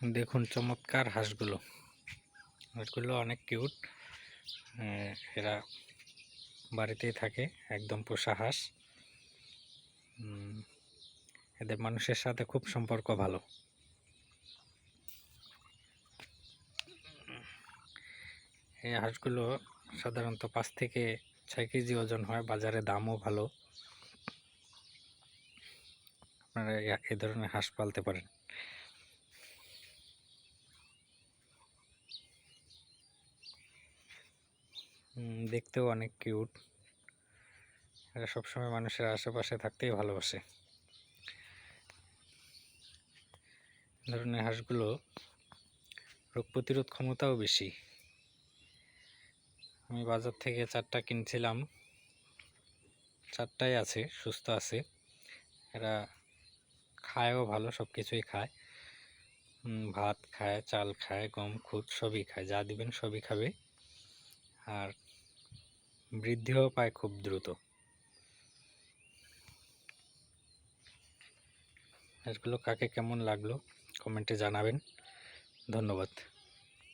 দেখুন চমৎকার হাঁসগুলো। হাঁসগুলো অনেক কিউট। এরা বাড়িতেই থাকে, একদম পোষা হাঁস। এদের মানুষের সাথে খুব সম্পর্ক ভালো। এই হাঁসগুলো সাধারণত পাঁচ থেকে ছয় কেজি ওজন হয়, বাজারে দামও ভালো। আপনারা এ ধরনের হাঁস পালতে পারেন। দেখতেও অনেক কিউট এরা সবসময় মানুষের আশেপাশে থাকতেই ভালোবাসে। ধরনের হাঁসগুলো রোগ প্রতিরোধ ক্ষমতাও বেশি। আমি বাজার থেকে চারটা কিনছিলাম। চারটাই আছে, সুস্থ আছে। এরা খায়ও ভালো সব কিছুই খায় ভাত খায়, চাল খায়, গম, খুদ, সবই খায়। যা দিবেন সবই খাবে। আর বৃদ্ধিও পায় খুব দ্রুত। হাঁসগুলো কাকে কেমন লাগল? কমেন্টে জানাবেন। ধন্যবাদ।